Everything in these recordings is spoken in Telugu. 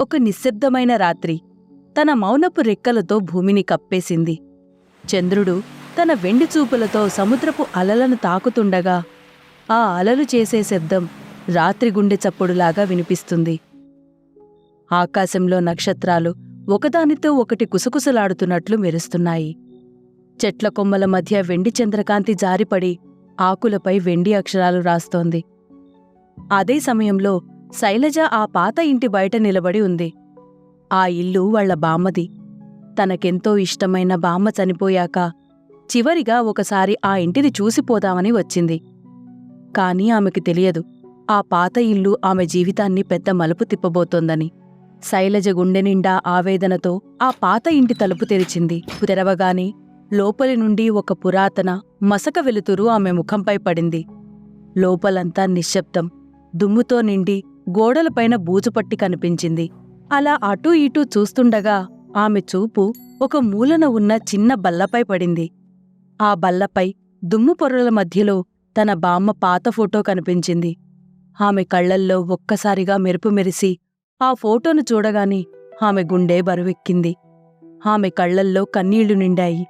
ఒక నిశ్శబ్దమైన రాత్రి తన మౌనపు రెక్కలతో భూమిని కప్పేసింది. చంద్రుడు తన వెండి చూపులతో సముద్రపు అలలను తాకుతుండగా ఆ అలలు చేసే శబ్దం రాత్రి గుండె చప్పుడులాగా వినిపిస్తుంది. ఆకాశంలో నక్షత్రాలు ఒకదానితో ఒకటి కుసకుసలాడుతున్నట్లు మెరుస్తున్నాయి. చెట్ల కొమ్మల మధ్య వెండి చంద్రకాంతి జారిపడి ఆకులపై వెండి అక్షరాలు రాస్తోంది. అదే సమయంలో శైలజ ఆ పాత ఇంటి బయట నిలబడి ఉంది. ఆ ఇల్లు వాళ్ళ బామ్మది. తనకెంతో ఇష్టమైన బామ్మ చనిపోయాక చివరిగా ఒకసారి ఆ ఇంటిని చూసిపోదామని వచ్చింది. కాని ఆమెకు తెలియదు. ఆ పాత ఇల్లు ఆమె జీవితాన్ని పెద్ద మలుపు తిప్పబోతోందని. శైలజ గుండె నిండా ఆవేదనతో ఆ పాత ఇంటి తలుపు తెరిచింది. తెరవగానే లోపలి నుండి ఒక పురాతన మసక వెలుతురు ఆమె ముఖంపై పడింది. లోపలంతా నిశ్శబ్దం. దుమ్ముతో నిండి గోడలపైన బూజుపట్టి కనిపించింది. అలా అటూ ఇటూ చూస్తుండగా ఆమె చూపు ఒక మూలన ఉన్న చిన్న బల్లపై పడింది. ఆ బల్లపై దుమ్ము పొరల మధ్యలో తన బామ్మ పాత ఫోటో కనిపించింది. ఆమె కళ్ళల్లో ఒక్కసారిగా మెరుపు మెరిసి ఆ ఫోటోను చూడగానే ఆమె గుండె బరువెక్కింది. ఆమె కళ్ళల్లో కన్నీళ్ళు నిండాయి.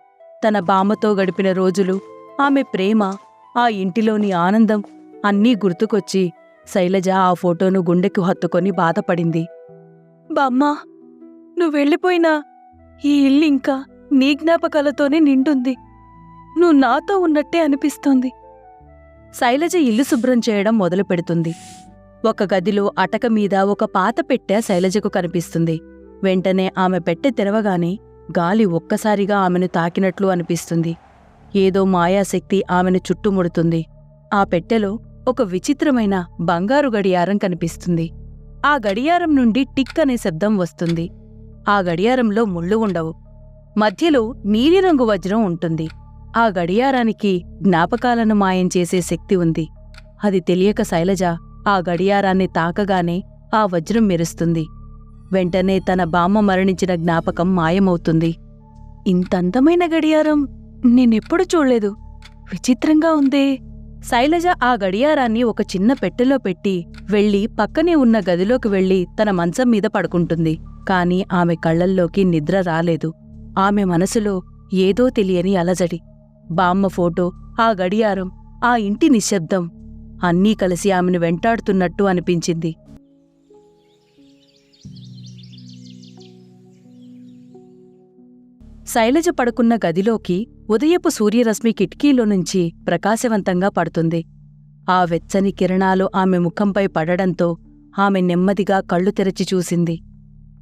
తన బామ్మతో గడిపిన రోజులు ఆమె ప్రేమ ఆ ఇంటిలోని ఆనందం అన్నీ గుర్తుకొచ్చి శైలజ ఆ ఫోటోను గుండెకు హత్తుకొని బాధపడింది. బామ్మా నువ్వెళ్ళిపోయినా ఈ ఇల్లు ఇంకా నీ జ్ఞాపకాలతోనే నిండుంది. నువ్వు నాతో ఉన్నట్టే అనిపిస్తోంది. శైలజ ఇల్లు శుభ్రం చేయడం మొదలు పెడుతుంది. ఒక గదిలో అటక మీద ఒక పాత పెట్టె శైలజకు కనిపిస్తుంది. వెంటనే ఆమె పెట్టె తెరవగానే గాలి ఒక్కసారిగా ఆమెను తాకినట్లు అనిపిస్తుంది. ఏదో మాయాశక్తి ఆమెను చుట్టుముడుతుంది. ఆ పెట్టెలో ఒక విచిత్రమైన బంగారు గడియారం కనిపిస్తుంది. ఆ గడియారం నుండి టిక్ అనే శబ్దం వస్తుంది. ఆ గడియారంలో ముళ్ళు ఉండవు. మధ్యలో నీలిరంగు వజ్రం ఉంటుంది. ఆ గడియారానికి జ్ఞాపకాలను మాయం చేసే శక్తి ఉంది. అది తెలియక శైలజ ఆ గడియారాన్ని తాకగానే ఆ వజ్రం మెరుస్తుంది. వెంటనే తన బామ్మ మరణించిన జ్ఞాపకం మాయమవుతుంది. ఇంతంతమైన గడియారం నేనెప్పుడు చూడలేదు. విచిత్రంగా ఉందే. శైలజ ఆ గడియారాన్ని ఒక చిన్న పెట్టెలో పెట్టి వెళ్ళి పక్కనే ఉన్న గదిలోకి వెళ్ళి తన మంచం మీద పడుకుంటుంది. కాని ఆమె కళ్ళల్లోకి నిద్ర రాలేదు. ఆమె మనసులో ఏదో తెలియని అలజడి. బామ్మ ఫోటో ఆ గడియారం ఆ ఇంటి నిశ్శబ్దం అన్నీ కలిసి ఆమెను వెంటాడుతున్నట్టు అనిపించింది. శైలజ పడుకున్న గదిలోకి ఉదయపు సూర్యరశ్మి కిటికీలో నుంచి ప్రకాశవంతంగా పడుతుంది. ఆ వెచ్చని కిరణాలు ఆమె ముఖంపై పడడంతో ఆమె నెమ్మదిగా కళ్ళు తెరచి చూసింది.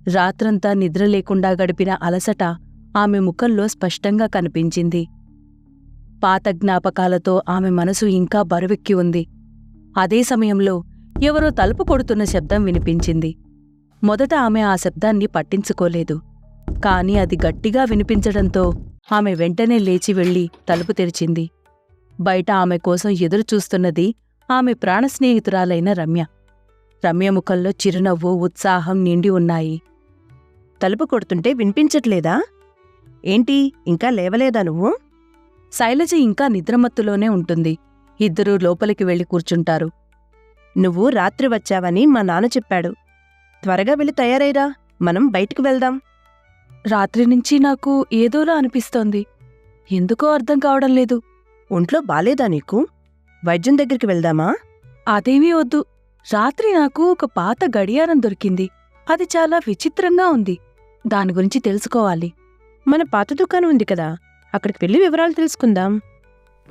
రాత్రంతా నిద్ర లేకుండా గడిపిన అలసట ఆమె ముఖంలో స్పష్టంగా కనిపించింది. పాత జ్ఞాపకాలతో ఆమె మనసు ఇంకా బరువెక్కి ఉంది. అదే సమయంలో ఎవరో తలుపు కొడుతున్న శబ్దం వినిపించింది. మొదట ఆమె ఆ శబ్దాన్ని పట్టించుకోలేదు. కాని అది గట్టిగా వినిపించడంతో ఆమె వెంటనే లేచి వెళ్ళి తలుపు తెరిచింది. బయట ఆమె కోసం ఎదురుచూస్తున్నది ఆమె ప్రాణస్నేహితురాలైన రమ్య. రమ్య ముఖంలో చిరునవ్వు ఉత్సాహం నిండి ఉన్నాయి. తలుపు కొడుతుంటే వినిపించట్లేదా? ఏంటి ఇంకా లేవలేదా నువ్వు? శైలజ ఇంకా నిద్రమత్తులోనే ఉంటుంది. ఇద్దరూ లోపలికి వెళ్ళి కూర్చుంటారు. నువ్వు రాత్రి వచ్చావని మా నాన్న చెప్పాడు. త్వరగా వెళ్ళి తయారైరా. మనం బయటికి వెళ్దాం. రాత్రి నుంచి నాకు ఏదోలా అనిపిస్తోంది. ఎందుకో అర్థం కావడం లేదు. ఒంట్లో బాలేదా నీకు? వైద్యం దగ్గరికి వెళ్దామా? అదేమీ వద్దు. రాత్రి నాకు ఒక పాత గడియారం దొరికింది. అది చాలా విచిత్రంగా ఉంది. దాని గురించి తెలుసుకోవాలి. మన పాత దుకాణం ఉంది కదా. అక్కడికి వెళ్ళి వివరాలు తెలుసుకుందాం.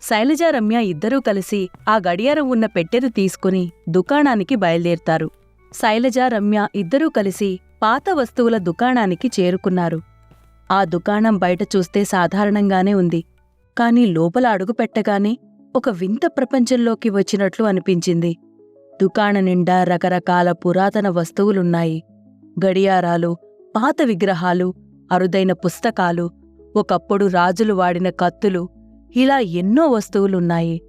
శైలజ రమ్య ఇద్దరూ కలిసి ఆ గడియారం ఉన్న పెట్టెను తీసుకుని దుకాణానికి బయలుదేరుతారు. శైలజ రమ్య ఇద్దరూ కలిసి పాత వస్తువుల దుకాణానికి చేరుకున్నారు. ఆ దుకాణం బయట చూస్తే సాధారణంగానే ఉంది. కాని లోపల అడుగుపెట్టగానే ఒక వింత ప్రపంచంలోకి వచ్చినట్లు అనిపించింది. దుకాణ నిండా రకరకాల పురాతన వస్తువులున్నాయి. గడియారాలు పాత విగ్రహాలు అరుదైన పుస్తకాలు ఒకప్పుడు రాజులు వాడిన కత్తులు ఇలా ఎన్నో వస్తువులున్నాయి.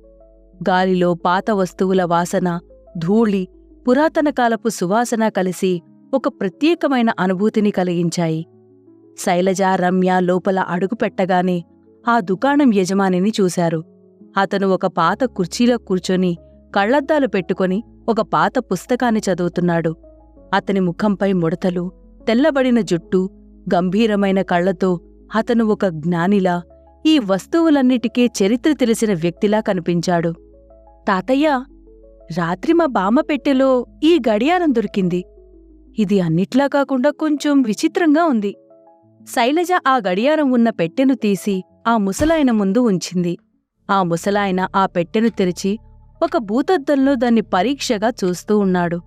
గాలిలో పాత వస్తువుల వాసన ధూళి పురాతన కాలపు సువాసన కలిసి ఒక ప్రత్యేకమైన అనుభూతిని కలిగించాయి. శైలజ రమ్య లోపల అడుగుపెట్టగానే ఆ దుకాణం యజమానిని చూశారు. అతను ఒక పాత కుర్చీలో కూర్చొని కళ్ళద్దాలు పెట్టుకొని ఒక పాత పుస్తకాన్ని చదువుతున్నాడు. అతని ముఖంపై ముడతలు తెల్లబడిన జుట్టు గంభీరమైన కళ్ళతో అతను ఒక జ్ఞానిలా ఈ వస్తువులన్నిటికీ చరిత్ర తెలిసిన వ్యక్తిలా కనిపించాడు. తాతయ్య రాత్రి మా బామ్మ పెట్టెలో ఈ గడియారం దొరికింది. ఇది అన్నిట్లా కాకుండా కొంచెం విచిత్రంగా ఉంది. శైలజ ఆ గడియారం ఉన్న పెట్టెను తీసి ఆ ముసలాయన ముందు ఉంచింది. ఆ ముసలాయన ఆ పెట్టెను తెరిచి ఒక భూతద్దంలో దాన్ని పరీక్షగా చూస్తూ ఉన్నాడు.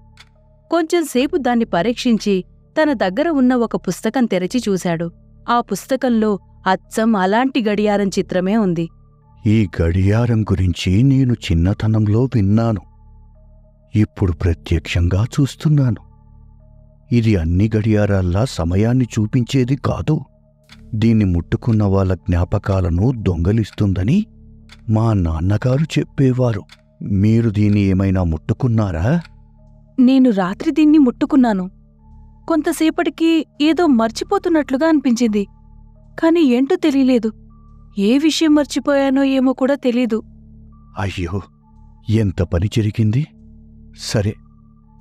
కొంచెంసేపు దాన్ని పరీక్షించి తన దగ్గర ఉన్న ఒక పుస్తకం తెరిచి చూశాడు. ఆ పుస్తకంలో అచ్చం అలాంటి గడియారం చిత్రమే ఉంది. ఈ గడియారం గురించి నేను చిన్నతనంలో విన్నాను. ఇప్పుడు ప్రత్యక్షంగా చూస్తున్నాను. ఇది అన్ని గడియారాల్లా సమయాన్ని చూపించేది కాదు. దీన్ని ముట్టుకున్న వాళ్ళ జ్ఞాపకాలను దొంగలిస్తుందని మా నాన్నగారు చెప్పేవారు. మీరు దీన్ని ఏమైనా ముట్టుకున్నారా? నేను రాత్రి దీన్ని ముట్టుకున్నాను. కొంతసేపటికి ఏదో మర్చిపోతున్నట్లుగా అనిపించింది. కాని ఏంటో తెలియలేదు. ఏ విషయం మర్చిపోయానో ఏమో కూడా తెలీదు. అయ్యో ఎంత పని జరిగింది? సరే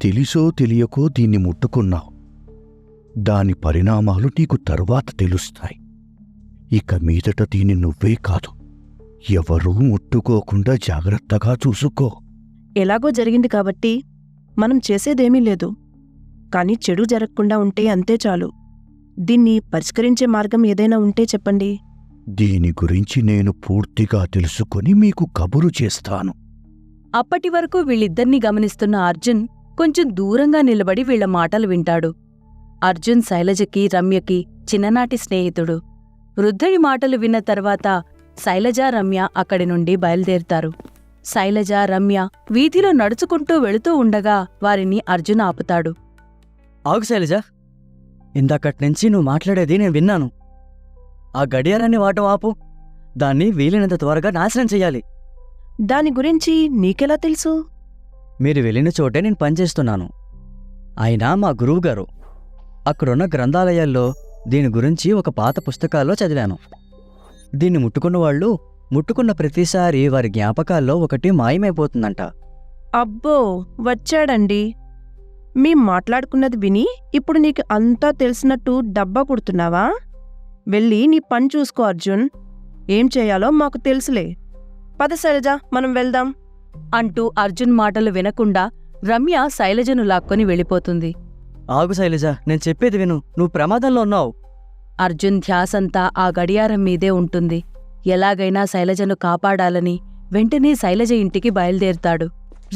తెలిసో తెలియకో దీన్ని ముట్టుకున్నావు. దాని పరిణామాలు నీకు తరువాత తెలుస్తాయి. ఇక మీదట దీన్ని నువ్వే కాదు. ఎవరూ ముట్టుకోకుండా జాగ్రత్తగా చూసుకో. ఎలాగో జరిగింది కాబట్టి మనం చేసేదేమీ లేదు. కానీ చెడు జరగకుండా ఉంటే అంతే చాలు. దీన్ని పరిష్కరించే మార్గం ఏదైనా ఉంటే చెప్పండి. దీని గురించి నేను పూర్తిగా తెలుసుకొని మీకు కబురు చేస్తాను. అప్పటి వరకు వీళ్ళిద్దరినీ గమనిస్తున్న అర్జున్ కొంచెం దూరంగా నిలబడి వీళ్ళ మాటలు వింటాడు. అర్జున్ శైలజకి రమ్యకి చిన్ననాటి స్నేహితుడు. వృద్ధుడి మాటలు విన్న తర్వాత శైలజ రమ్య అక్కడి నుండి బయలుదేరుతారు. శైలజ రమ్య వీధిలో నడుచుకుంటూ వెళుతూ ఉండగా వారిని అర్జున్ ఆపుతాడు. ఆగు శైలజ ఇందాకటి నుంచి నువ్వు మాట్లాడేది నేను విన్నాను. ఆ గడియారాన్ని వాటం ఆపు దాన్ని వీలైనంత త్వరగా నాశనం చెయ్యాలి. దాని గురించి నీకెలా తెలుసు? మీరు వెళ్ళిన చోటే నేను పనిచేస్తున్నాను. అయినా మా గురువుగారు అక్కడున్న గ్రంథాలయాల్లో దీని గురించి ఒక పాత పుస్తకాల్లో చదివాను. దీన్ని ముట్టుకున్న వాళ్ళు ముట్టుకున్న ప్రతిసారి వారి జ్ఞాపకాల్లో ఒకటి మాయమైపోతుందంట. అబ్బో! వచ్చాడండి. మేం మాట్లాడుకున్నది విని ఇప్పుడు నీకు అంతా తెలిసినట్టు డబ్బా కుడుతున్నావా? వెళ్ళి నీ పని చూసుకో అర్జున్. ఏం చేయాలో మాకు తెలుసులే. పద శైలజ మనం వెళ్దాం. అంటూ అర్జున్ మాటలు వినకుండా రమ్య శైలజను లాక్కొని వెళ్ళిపోతుంది. ఆగు శైలజ నేను చెప్పేది విను. నువ్వు ప్రమాదంలో ఉన్నావు. అర్జున్ ధ్యాసంతా ఆ గడియారం మీదే ఉంటుంది. ఎలాగైనా శైలజను కాపాడాలని వెంటనే శైలజ ఇంటికి బయలుదేరుతాడు.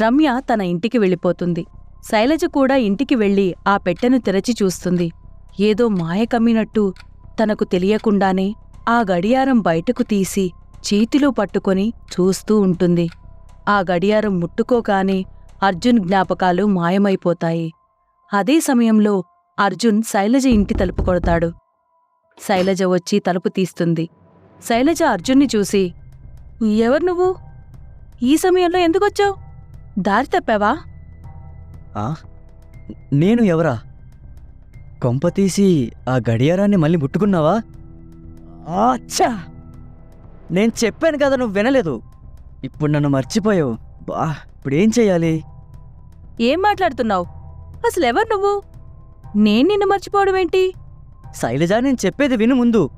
రమ్య తన ఇంటికి వెళ్ళిపోతుంది. శైలజ కూడా ఇంటికి వెళ్ళి ఆ పెట్టెను తెరచి చూస్తుంది. ఏదో మాయ కమ్మినట్టు తనకు తెలియకుండానే ఆ గడియారం బయటకు తీసి చేతిలో పట్టుకొని చూస్తూ ఉంటుంది. ఆ గడియారం ముట్టుకోగానే అర్జున్ జ్ఞాపకాలు మాయమైపోతాయి. అదే సమయంలో అర్జున్ శైలజ ఇంటి తలుపు కొడతాడు. శైలజ వచ్చి తలుపు తీస్తుంది. శైలజ అర్జున్ని చూసి ఎవరు నువ్వు? ఈ సమయంలో ఎందుకొచ్చావు? దారి తప్పావా? ఆ? నేను ఎవరా? కొంపతీసి ఆ గడియారాన్ని మళ్ళీ ముట్టుకున్నావా? నేను చెప్పాను కదా నువ్వు వినలేదు. ఇప్పుడు నన్ను మర్చిపోయావు. బా ఇప్పుడేం చెయ్యాలి ఏం మాట్లాడుతున్నావు? అసలెవరు నువ్వు? నేను నిన్ను మర్చిపోవడం ఏంటి? శైలజ నేను చెప్పేది విను ముందు.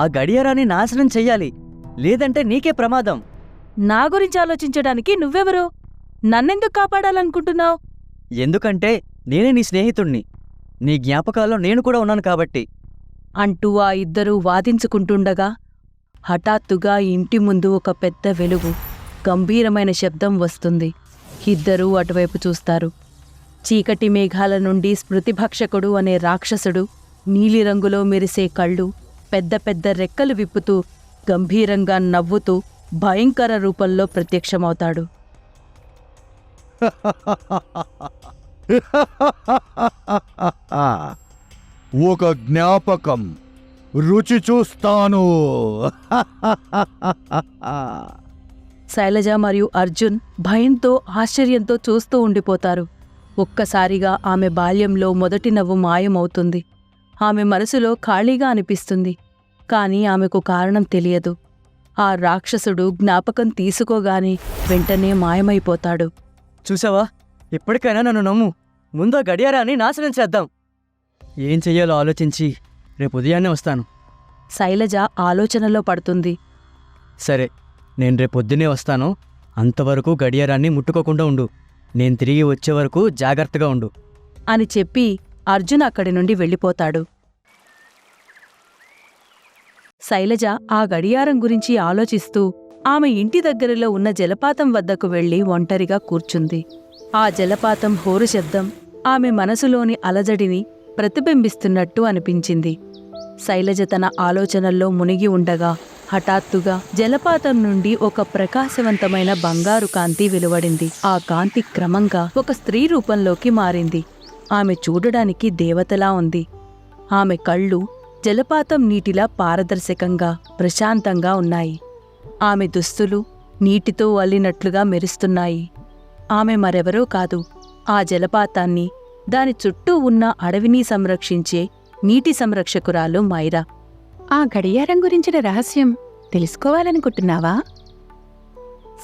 ఆ గడియారాన్ని నాశనం చెయ్యాలి. లేదంటే నీకే ప్రమాదం. నా గురించి ఆలోచించడానికి నువ్వెవరు? నన్నెందుకు కాపాడాలనుకుంటున్నావు? ఎందుకంటే నేనే నీ స్నేహితుణ్ణి. నీ జ్ఞాపకాల్లో నేను కూడా ఉన్నాను కాబట్టి. అంటూ ఆ ఇద్దరూ వాదించుకుంటుండగా హఠాత్తుగా ఇంటి ముందు ఒక పెద్ద వెలుగు గంభీరమైన శబ్దం వస్తుంది. ఇద్దరూ అటువైపు చూస్తారు. చీకటి మేఘాల నుండి స్మృతిభక్షకుడు అనే రాక్షసుడు నీలిరంగులో మెరిసే కళ్ళు పెద్ద పెద్ద రెక్కలు విప్పుతూ గంభీరంగా నవ్వుతూ భయంకర రూపంలో ప్రత్యక్షమవుతాడు. ఒక జ్ఞాపకం. రుచి చూస్తాను. శైలజ మరియు అర్జున్ భయంతో ఆశ్చర్యంతో చూస్తూ ఉండిపోతారు. ఒక్కసారిగా ఆమె బాల్యంలో మొదటి నవ్వు మాయమవుతుంది. ఆమె మనసులో ఖాళీగా అనిపిస్తుంది. కాని ఆమెకు కారణం తెలియదు. ఆ రాక్షసుడు జ్ఞాపకం తీసుకోగానే వెంటనే మాయమైపోతాడు. చూసావా? ఇప్పటికైనా నన్ను నమ్ము. ముందు గడియారాన్ని నాశనం చేద్దాం. ఏం చెయ్యాలో ఆలోచించి రేపు ఉదయాన్నే వస్తాను. శైలజ ఆలోచనలో పడుతుంది. సరే. నేను రేపు వస్తాను. అంతవరకు గడియారాన్ని ముట్టుకోకుండా ఉండు. నేను తిరిగి వచ్చే వరకు జాగ్రత్తగా ఉండు. అని చెప్పి అర్జున్ అక్కడి నుండి వెళ్ళిపోతాడు. శైలజ ఆ గడియారం గురించి ఆలోచిస్తూ ఆమె ఇంటి దగ్గరలో ఉన్న జలపాతం వద్దకు వెళ్ళి ఒంటరిగా కూర్చుంది. ఆ జలపాతం హోరు శబ్దం ఆమె మనసులోని అలజడిని ప్రతిబింబిస్తున్నట్టు అనిపించింది. శైలజ తన ఆలోచనల్లో మునిగి ఉండగా హఠాత్తుగా జలపాతం నుండి ఒక ప్రకాశవంతమైన బంగారు కాంతి వెలువడింది. ఆ కాంతి క్రమంగా ఒక స్త్రీ రూపంలోకి మారింది. ఆమె చూడడానికి దేవతలా ఉంది. ఆమె కళ్ళు జలపాతం నీటిలా పారదర్శకంగా ప్రశాంతంగా ఉన్నాయి. ఆమె దుస్తులు నీటితో అల్లినట్లుగా మెరుస్తున్నాయి. ఆమె మరెవరో కాదు. ఆ జలపాతాన్ని దాని చుట్టూ ఉన్న అడవిని సంరక్షించే నీటి సంరక్షకురాలు మైరా. ఆ గడియారం గురించిన రహస్యం తెలుసుకోవాలనుకుంటున్నావా?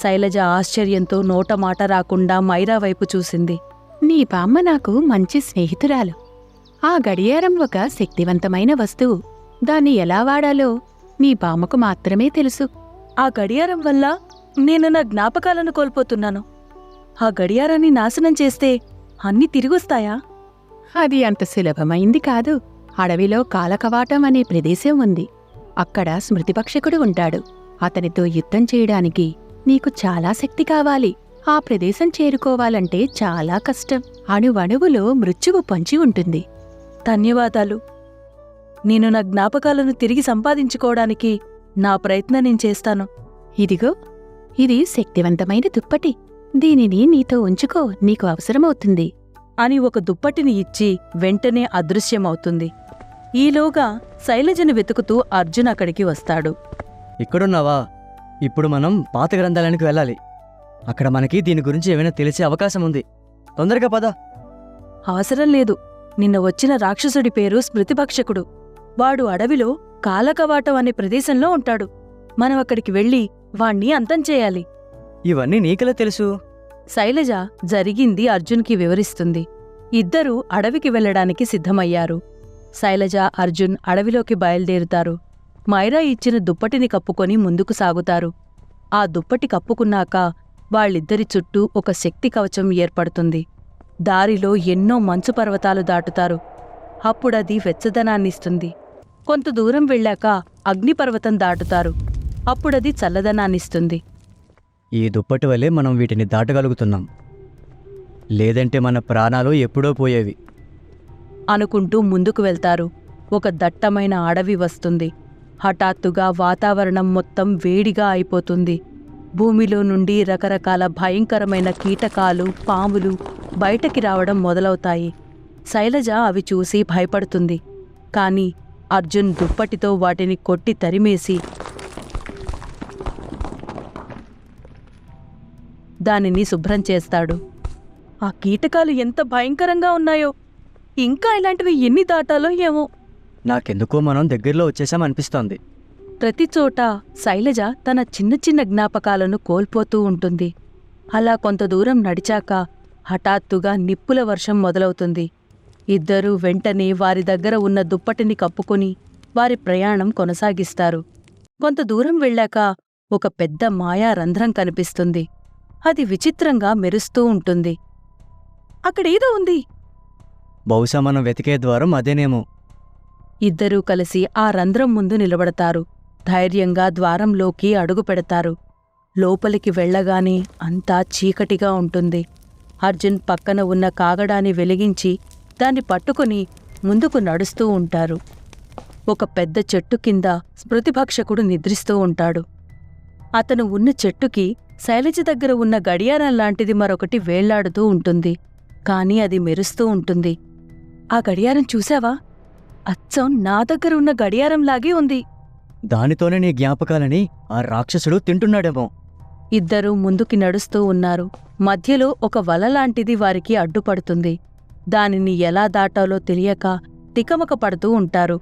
శైలజ ఆశ్చర్యంతో నోట మాట రాకుండా మైరా వైపు చూసింది. నీ బామ్మ నాకు మంచి స్నేహితురాలు. ఆ గడియారం ఒక శక్తివంతమైన వస్తువు. దాన్ని ఎలా వాడాలో నీ బామ్మకు మాత్రమే తెలుసు. ఆ గడియారం వల్ల నేను నా జ్ఞాపకాలను కోల్పోతున్నాను. ఆ గడియారాన్ని నాశనం చేస్తే అన్నీ తిరిగొస్తాయా? అది అంత సులభమైంది కాదు. అడవిలో కాలకవాటం అనే ప్రదేశం ఉంది. అక్కడ స్మృతిపక్షకుడు ఉంటాడు. అతనితో యుద్ధం చేయడానికి నీకు చాలా శక్తి కావాలి. ఆ ప్రదేశం చేరుకోవాలంటే చాలా కష్టం. అణువణువులో మృత్యువు పొంచి ఉంటుంది. ధన్యవాదాలు. నేను నా జ్ఞాపకాలను తిరిగి సంపాదించుకోవడానికి నా ప్రయత్నం నేను చేస్తాను. ఇదిగో ఇది శక్తివంతమైన దుప్పటి. దీనిని నీతో ఉంచుకో నీకు అవసరమవుతుంది. అని ఒక దుప్పటిని ఇచ్చి వెంటనే అదృశ్యమవుతుంది. ఈలోగా శైలజను వెతుకుతూ అర్జున్ అక్కడికి వస్తాడు. ఇక్కడున్నావా? ఇప్పుడు మనం పాత గ్రంథాలయానికి వెళ్ళాలి. అక్కడ మనకి దీని గురించి ఏమైనా తెలిసే అవకాశం ఉంది. తొందరగా పద. అవసరం లేదు. నిన్న వచ్చిన రాక్షసుడి పేరు స్మృతిభక్షకుడు. వాడు అడవిలో కాలకవాటం అనే ప్రదేశంలో ఉంటాడు. మనం అక్కడికి వెళ్ళి వాణ్ణి అంతం చేయాలి. ఇవన్నీ నీకెలా తెలుసు? శైలజ జరిగింది అర్జున్కి వివరిస్తుంది. ఇద్దరూ అడవికి వెళ్ళడానికి సిద్ధమయ్యారు. శైలజ అర్జున్ అడవిలోకి బయలుదేరుతారు. మైరా ఇచ్చిన దుప్పటిని కప్పుకొని ముందుకు సాగుతారు. ఆ దుప్పటి కప్పుకున్నాక వాళ్ళిద్దరి చుట్టూ ఒక శక్తి కవచం ఏర్పడుతుంది. దారిలో ఎన్నో మంచు పర్వతాలు దాటుతారు. అప్పుడది వెచ్చదనాన్నిస్తుంది. కొంత దూరం వెళ్ళాక అగ్నిపర్వతం దాటుతారు. అప్పుడది చల్లదనాన్నిస్తుంది. ఈ దుప్పటి వలె మనం వీటిని దాటగలుగుతున్నాం. లేదంటే మన ప్రాణాలు ఎప్పుడో పోయేవి. అనుకుంటూ ముందుకు వెళ్తారు. ఒక దట్టమైన అడవి వస్తుంది. హఠాత్తుగా వాతావరణం మొత్తం వేడిగా అయిపోతుంది. భూమిలో నుండి రకరకాల భయంకరమైన కీటకాలు పాములు బయటకి రావడం మొదలవుతాయి. శైలజ అవి చూసి భయపడుతుంది. కాని అర్జున్ దుప్పటితో వాటిని కొట్టి తరిమేసి దానిని శుభ్రం చేస్తాడు. ఆ కీటకాలు ఎంత భయంకరంగా ఉన్నాయో! ఇంకా ఇలాంటివి ఎన్ని దాటాలో ఏమో. నాకెందుకో మనం దగ్గరలో వచ్చేసాం అనిపిస్తోంది. ప్రతి చోట శైలజ తన చిన్న చిన్న జ్ఞాపకాలను కోల్పోతూ ఉంటుంది. అలా కొంత దూరం నడిచాక హఠాత్తుగా నిప్పుల వర్షం మొదలవుతుంది. ఇద్దరూ వెంటనే వారి దగ్గర ఉన్న దుప్పటిని కప్పుకొని వారి ప్రయాణం కొనసాగిస్తారు. కొంత దూరం వెళ్ళాక ఒక పెద్ద మాయా రంధ్రం కనిపిస్తుంది. అది విచిత్రంగా మెరుస్తూ ఉంటుంది. అక్కడేదో ఉంది. బహుశా మనం వెతికే ద్వారం అదేనేమో. ఇద్దరూ కలిసి ఆ రంధ్రం ముందు నిలబడతారు. ధైర్యంగా ద్వారంలోకి అడుగు పెడతారు. లోపలికి వెళ్ళగానే అంతా చీకటిగా ఉంటుంది. అర్జున్ పక్కన ఉన్న కాగడాన్ని వెలిగించి దాన్ని పట్టుకుని ముందుకు నడుస్తూ ఉంటారు. ఒక పెద్ద చెట్టు కింద స్మృతిభక్షకుడు నిద్రిస్తూ ఉంటాడు. అతను ఉన్న చెట్టుకి శైలజ దగ్గర ఉన్న గడియారం లాంటిది మరొకటి వేళ్ళాడుతూ ఉంటుంది. కాని అది మెరుస్తూ ఉంటుంది. ఆ గడియారం చూశావా? అచ్చం నా దగ్గర ఉన్న గడియారంలాగే ఉంది. దానితోనే నీ జ్ఞాపకాలని ఆ రాక్షసుడు తింటున్నాడేమో. ఇద్దరూ ముందుకి నడుస్తూ ఉన్నారు. మధ్యలో ఒక వల లాంటిది వారికి అడ్డుపడుతుంది. దానిని ఎలా దాటాలో తెలియక తికమక పడుతూ ఉంటారు.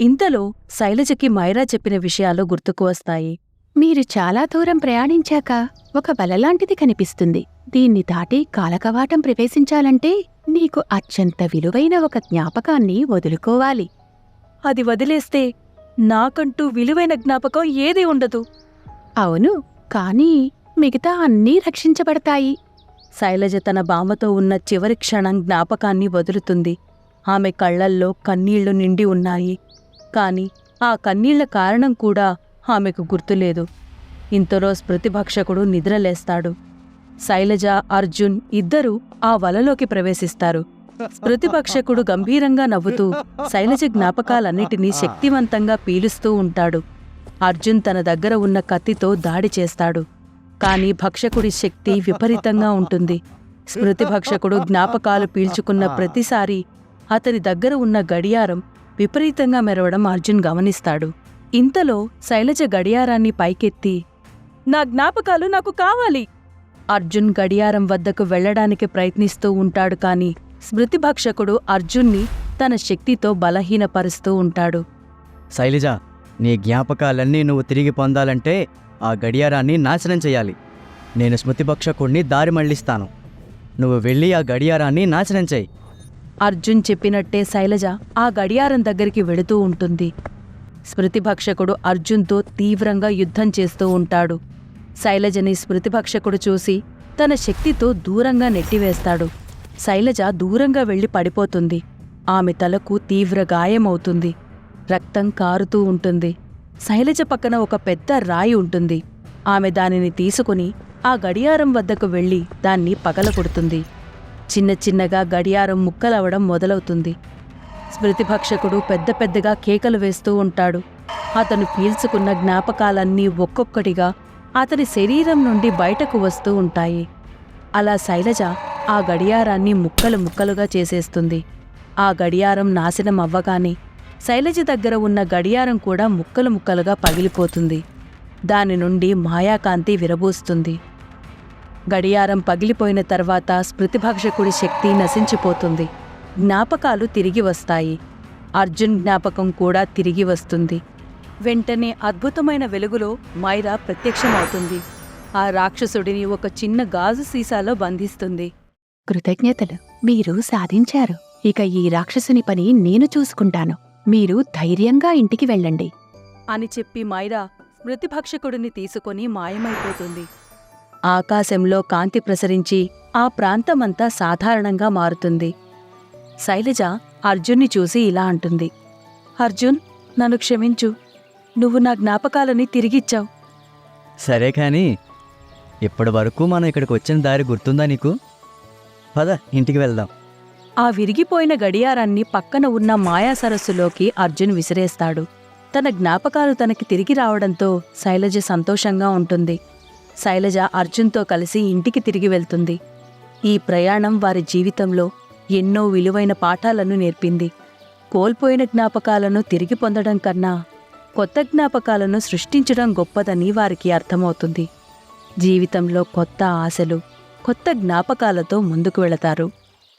ఇంతలో శైలజకి మైరా చెప్పిన విషయాలు గుర్తుకు వస్తాయి. మీరు చాలా దూరం ప్రయాణించాక ఒక వలలాంటిది కనిపిస్తుంది. దీన్ని దాటి కాలకవాటం ప్రవేశించాలంటే నీకు అత్యంత విలువైన ఒక జ్ఞాపకాన్ని వదులుకోవాలి. అది వదిలేస్తే నాకంటూ విలువైన జ్ఞాపకం ఏదీ ఉండదు. అవును కానీ మిగతా అన్నీ రక్షించబడతాయి. శైలజ తన బామ్మతో ఉన్న చివరి క్షణం జ్ఞాపకాన్ని వదులుతుంది. ఆమె కళ్ళల్లో కన్నీళ్ళు నిండి ఉన్నాయి. కాని ఆ కన్నీళ్ళ కారణం కూడా ఆమెకు గుర్తులేదు. ఇంతలో స్మృతిభక్షకుడు నిద్రలేస్తాడు. శైలజ అర్జున్ ఇద్దరూ ఆ వలలోకి ప్రవేశిస్తారు. ప్రతిపక్షకుడు గంభీరంగా నవ్వుతూ శైలజ జ్ఞాపకాలన్నిటినీ శక్తివంతంగా పీలుస్తూ ఉంటాడు. అర్జున్ తన దగ్గర ఉన్న కత్తితో దాడి చేస్తాడు. కాని భక్షకుడి శక్తి విపరీతంగా ఉంటుంది. స్మృతి భక్షకుడు జ్ఞాపకాలు పీల్చుకున్న ప్రతిసారి అతని దగ్గర ఉన్న గడియారం విపరీతంగా మెరవడం అర్జున్ గమనిస్తాడు. ఇంతలో శైలజ గడియారాన్ని పైకెత్తి నా జ్ఞాపకాలు నాకు కావాలి! అర్జున్ గడియారం వద్దకు వెళ్ళడానికి ప్రయత్నిస్తూ ఉంటాడు కాని స్మృతిభక్షకుడు అర్జున్ని తన శక్తితో బలహీనపరుస్తూ ఉంటాడు. శైలజ నీ జ్ఞాపకాలన్నీ నువ్వు తిరిగి పొందాలంటే ఆ గడియారాన్ని నాశనం చేయాలి. నేను స్మృతిభక్షకుణ్ణి దారి మళ్ళిస్తాను. నువ్వు వెళ్ళి ఆ గడియారాన్ని నాశనం చేయి. అర్జున్ చెప్పినట్టే శైలజ ఆ గడియారం దగ్గరికి వెళుతూ ఉంటుంది. స్మృతిభక్షకుడు అర్జున్తో తీవ్రంగా యుద్ధం చేస్తూ ఉంటాడు. శైలజని స్మృతిభక్షకుడు చూసి తన శక్తితో దూరంగా నెట్టివేస్తాడు. శైలజ దూరంగా వెళ్ళి పడిపోతుంది. ఆమె తలకు తీవ్ర గాయమవుతుంది. రక్తం కారుతూ ఉంటుంది. శైలజ పక్కన ఒక పెద్ద రాయి ఉంటుంది. ఆమె దానిని తీసుకుని ఆ గడియారం వద్దకు వెళ్ళి దాన్ని పగలకొడుతుంది చిన్న చిన్నగా గడియారం ముక్కలవడం మొదలవుతుంది. స్మృతిభక్షకుడు పెద్ద పెద్దగా కేకలు వేస్తూ ఉంటాడు. అతను పీల్చుకున్న జ్ఞాపకాలన్నీ ఒక్కొక్కటిగా అతని శరీరం నుండి బయటకు వస్తూ ఉంటాయి. అలా శైలజ ఆ గడియారాన్ని ముక్కలు ముక్కలుగా చేసేస్తుంది. ఆ గడియారం నాశనం అవ్వగానే శైలజ దగ్గర ఉన్న గడియారం కూడా ముక్కలు ముక్కలుగా పగిలిపోతుంది. దాని నుండి మాయాకాంతి విరబూస్తుంది. గడియారం పగిలిపోయిన తర్వాత స్మృతిభక్షకుడి శక్తి నశించిపోతుంది. జ్ఞాపకాలు తిరిగి వస్తాయి. అర్జున్ జ్ఞాపకం కూడా తిరిగి వస్తుంది. వెంటనే అద్భుతమైన వెలుగులో మైరా ప్రత్యక్షమవుతుంది. ఆ రాక్షసుడిని ఒక చిన్న గాజు సీసాలో బంధిస్తుంది. కృతజ్ఞతలు. మీరు సాధించారు. ఇక ఈ రాక్షసుని పని నేను చూసుకుంటాను. మీరు ధైర్యంగా ఇంటికి వెళ్ళండి. అని చెప్పి మైరా స్మృతిభక్షకుడిని తీసుకొని మాయమైపోతుంది. ఆకాశంలో కాంతి ప్రసరించి ఆ ప్రాంతమంతా సాధారణంగా మారుతుంది. శైలజ అర్జున్ని చూసి ఇలా అంటుంది. అర్జున్ నన్ను క్షమించు. నువ్వు నా జ్ఞాపకాలని తిరిగిచ్చావు. సరే కానీ ఇప్పటి వరకు మనం ఇక్కడికి వచ్చిన దారి గుర్తుందా నీకు? పద ఇంటికి వెళ్దాం. ఆ విరిగిపోయిన గడియారాన్ని పక్కన ఉన్న మాయా సరస్సులోకి అర్జున్ విసిరేస్తాడు. తన జ్ఞాపకాలు తనకి తిరిగి రావడంతో శైలజ సంతోషంగా ఉంటుంది. శైలజ అర్జున్తో కలిసి ఇంటికి తిరిగి వెళ్తుంది. ఈ ప్రయాణం వారి జీవితంలో ఎన్నో విలువైన పాఠాలను నేర్పింది. కోల్పోయిన జ్ఞాపకాలను తిరిగి పొందడం కన్నా కొత్త జ్ఞాపకాలను సృష్టించడం గొప్పదని వారికి అర్థమవుతుంది. జీవితంలో కొత్త ఆశలు కొత్త జ్ఞాపకాలతో ముందుకు వెళతారు.